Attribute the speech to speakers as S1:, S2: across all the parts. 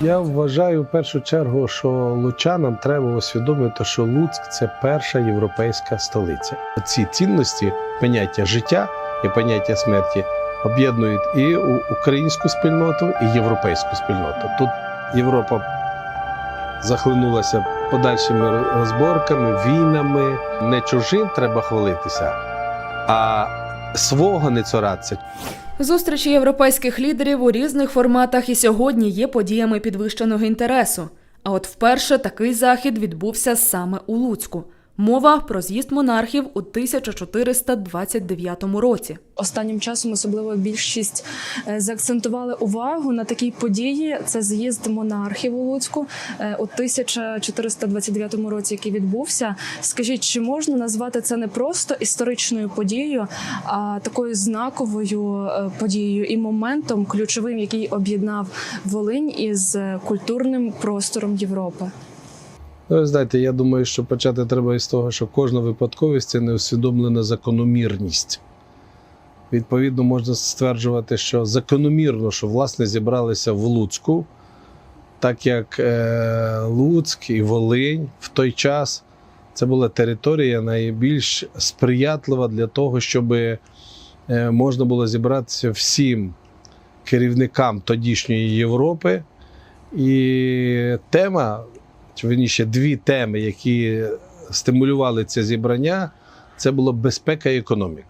S1: Я вважаю в першу чергу, що лучанам треба усвідомити, що Луцьк це перша європейська столиця. Ці цінності, поняття життя і поняття смерті об'єднують і українську спільноту, і європейську спільноту. Тут Європа захлинулася подальшими розборками, війнами. Не чужим треба хвалитися, а свого не цуратися.
S2: Зустрічі європейських лідерів у різних форматах і сьогодні є подіями підвищеного інтересу. А от вперше такий захід відбувся саме у Луцьку. Мова про з'їзд монархів у 1429 році.
S3: Останнім часом особливо більшість е, заакцентували увагу на такій події. Це з'їзд монархів у Луцьку е, у 1429 році, який відбувся. Скажіть, чи можна назвати це не просто історичною подією, а такою знаковою е, подією і моментом ключовим, який об'єднав Волинь із культурним простором Європи?
S1: Ну, ви знаєте, я думаю, що почати треба із того, що кожна випадковість це неусвідомлена закономірність. Відповідно, можна стверджувати, що закономірно, що власне зібралися в Луцьку, так як е, Луцьк і Волинь в той час це була територія найбільш сприятлива для того, щоб е, можна було зібратися всім керівникам тодішньої Європи. І тема чи верніше дві теми, які стимулювали це зібрання, це було безпека і економіка.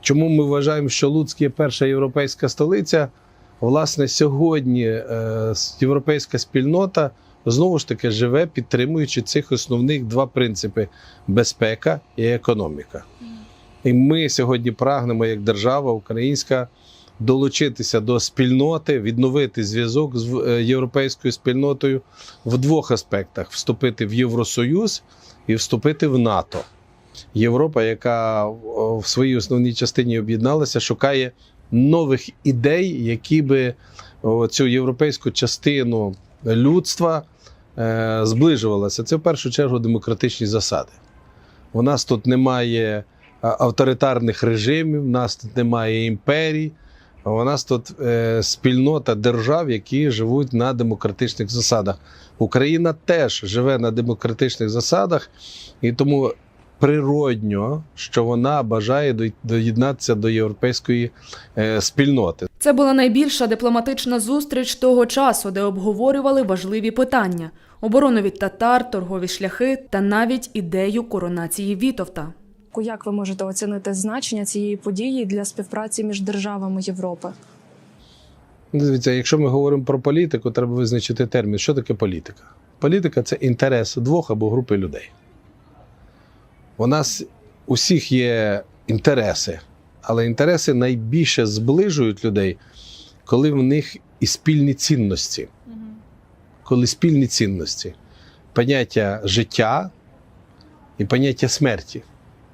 S1: Чому ми вважаємо, що Луцьк є перша європейська столиця? Власне, сьогодні е, європейська спільнота знову ж таки живе, підтримуючи цих основних два принципи безпека і економіка. І ми сьогодні прагнемо, як держава українська, долучитися до спільноти, відновити зв'язок з е, європейською спільнотою в двох аспектах: вступити в Євросоюз і вступити в НАТО. Європа, яка в своїй основній частині об'єдналася, шукає нових ідей, які би цю європейську частину людства е, зближувалася. Це в першу чергу демократичні засади. У нас тут немає авторитарних режимів, у нас тут немає імперій. У нас тут е, спільнота держав, які живуть на демократичних засадах. Україна теж живе на демократичних засадах, і тому природньо, що вона бажає доєднатися до європейської е, спільноти.
S2: Це була найбільша дипломатична зустріч того часу, де обговорювали важливі питання: оборону від татар, торгові шляхи та навіть ідею коронації Вітовта.
S3: Як ви можете оцінити значення цієї події для співпраці між державами Європи?
S1: Ну, Дивіться, якщо ми говоримо про політику, треба визначити термін. Що таке політика? Політика це інтерес двох або групи людей. У нас усіх є інтереси, але інтереси найбільше зближують людей, коли в них і спільні цінності. Коли спільні цінності, поняття життя і поняття смерті.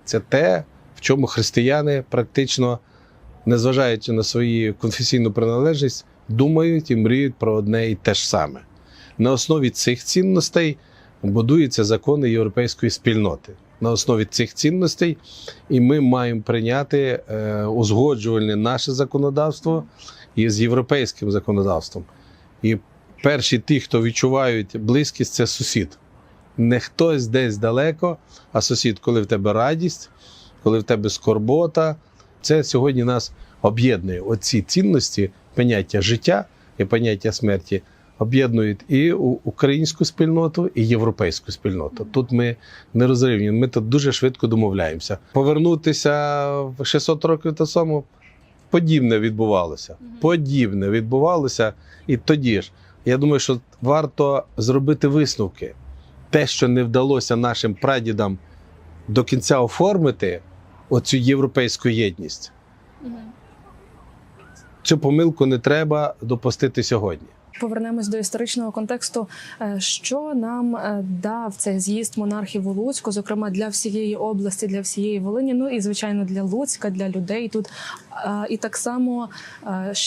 S1: Це те, в чому християни практично, незважаючи на свою конфесійну приналежність, думають і мріють про одне і те ж саме. На основі цих цінностей будуються закони європейської спільноти. На основі цих цінностей, і ми маємо прийняти е, узгоджувальне наше законодавство із європейським законодавством. І перші ті, хто відчувають близькість, це сусід. Не хтось десь далеко, а сусід, коли в тебе радість, коли в тебе скорбота. Це сьогодні нас об'єднує. Оці цінності, поняття життя і поняття смерті об'єднують і українську спільноту, і європейську спільноту. Тут ми не розрівнюємо. Ми тут дуже швидко домовляємося. Повернутися в 600 років то само подібне відбувалося. Подібне відбувалося і тоді ж. Я думаю, що варто зробити висновки. Те, що не вдалося нашим прадідам до кінця оформити оцю європейську єдність. Цю помилку не треба допустити сьогодні.
S3: Повернемось до історичного контексту. Е, Що нам е, дав цей з'їзд монархів у Луцьку, зокрема для всієї області, для всієї Волині, ну і звичайно для Луцька, для людей тут. Е, І так само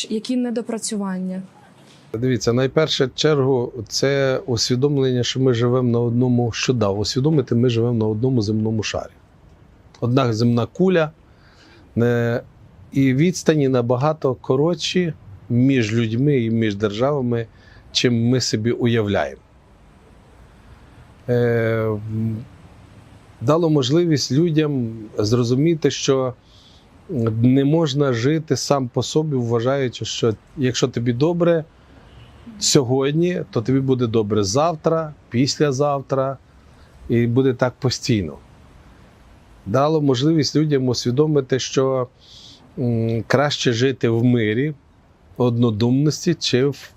S3: які недопрацювання.
S1: Дивіться, найперше чергу це усвідомлення, що ми живемо на одному, що дав усвідомити, ми живемо на одному земному шарі. Одна земна куля, не, і відстані набагато коротші між людьми і між державами, чим ми собі уявляємо. Е, дало можливість людям зрозуміти, що не можна жити сам по собі, вважаючи, що якщо тобі добре сьогодні, то тобі буде добре завтра, післязавтра, і буде так постійно. Дало можливість людям усвідомити, що краще жити в мирі, однодумності,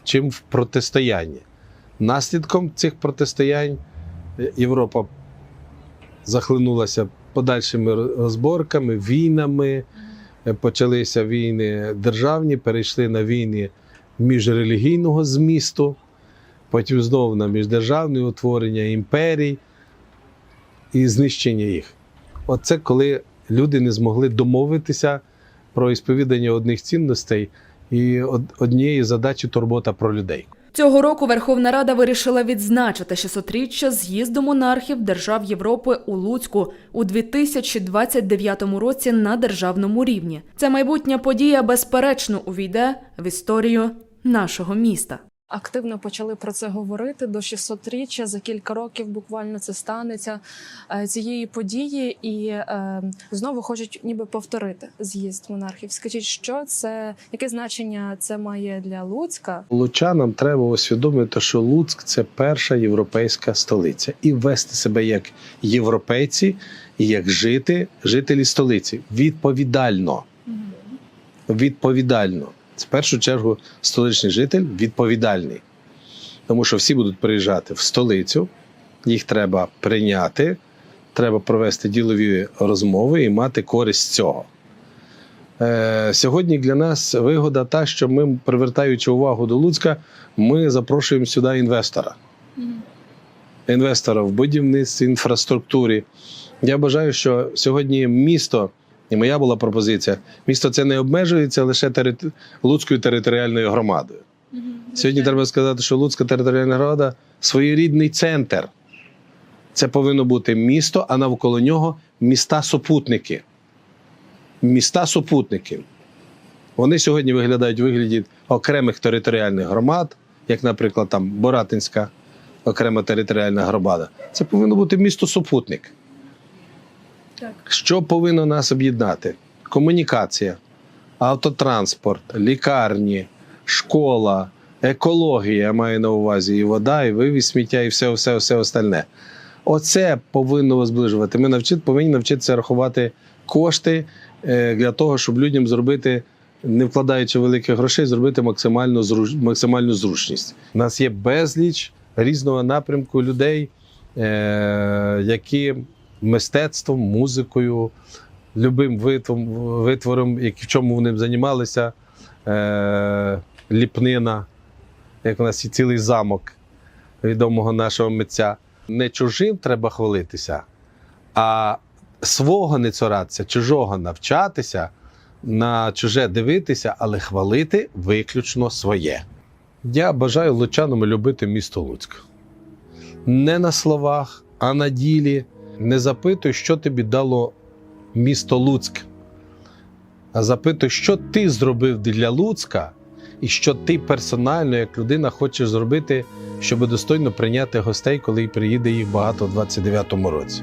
S1: чим в протистоянні. Наслідком цих протистоянь е, Європа захлинулася подальшими розборками, війнами. Е, Почалися війни державні, перейшли на війни міжрелігійного змісту, потім знову на міждержавне утворення імперій і знищення їх. Оце коли люди не змогли домовитися про ісповідання одних цінностей і однієї задачі турбота про людей.
S2: Цього року Верховна Рада вирішила відзначити 600-річчя з'їзду монархів держав Європи у Луцьку у 2029 році на державному рівні. Ця майбутня подія безперечно увійде в історію нашого міста.
S3: Активно почали про це говорити до 600-річчя. За кілька років буквально це станеться е, цієї події, і е, знову хочуть ніби повторити з'їзд монархів. Скажіть, що це, яке значення це має для Луцька?
S1: Лучанам треба усвідомити, що Луцьк це перша європейська столиця, і вести себе як європейці, і як жити, жителі столиці відповідально. Відповідально. В першу чергу столичний житель відповідальний. Тому що всі будуть приїжджати в столицю, їх треба прийняти, треба провести ділові розмови і мати користь цього. Е, сьогодні для нас вигода та, що ми, привертаючи увагу до Луцька, ми запрошуємо сюди інвестора. Інвестора в будівництві, інфраструктурі. Я бажаю, що сьогодні місто, і моя була пропозиція, місто це не обмежується лише терит... Луцькою територіальною громадою. Сьогодні треба сказати, що Луцька територіальна громада своєрідний центр. Це повинно бути місто, а навколо нього міста-супутники. Міста-супутники. Вони сьогодні виглядають у вигляді окремих територіальних громад, як, наприклад, там Боратинська окрема територіальна громада. Це повинно бути місто-супутник.
S3: Так.
S1: Що повинно нас об'єднати? Комунікація, автотранспорт, лікарні, школа, екологія, я маю на увазі, і вода, і вивіз сміття, і все, все, все остальне. Оце повинно зближувати. Ми навчити, повинні навчитися рахувати кошти е, для того, щоб людям зробити, не вкладаючи великих грошей, зробити максимальну, зруч, максимальну зручність. У нас є безліч різного напрямку людей, е, які мистецтвом, музикою, любим витвором, витвором, як- в чому вони займалися, е, ліпнина, як у нас є цілий замок відомого нашого митця. Не чужим треба хвалитися, а свого не цуратися, чужого навчатися, на чуже дивитися, але хвалити виключно своє. Я бажаю лучанам любити місто Луцьк. Не на словах, а на ділі. Не запитуй, що тобі дало місто Луцьк, а запитуй, що ти зробив для Луцька, і що ти персонально, як людина, хочеш зробити, щоб достойно прийняти гостей, коли приїде їх багато у 29-му році.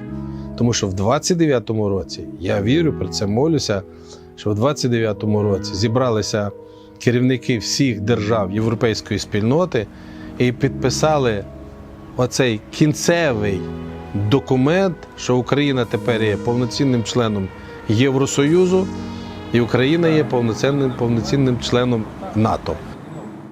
S1: Тому що в 29-му році я вірю, про це молюся, що в 29-му році зібралися керівники всіх держав європейської спільноти і підписали оцей кінцевий документ, що Україна тепер є повноцінним членом Євросоюзу, і Україна є повноцінним, повноцінним членом НАТО.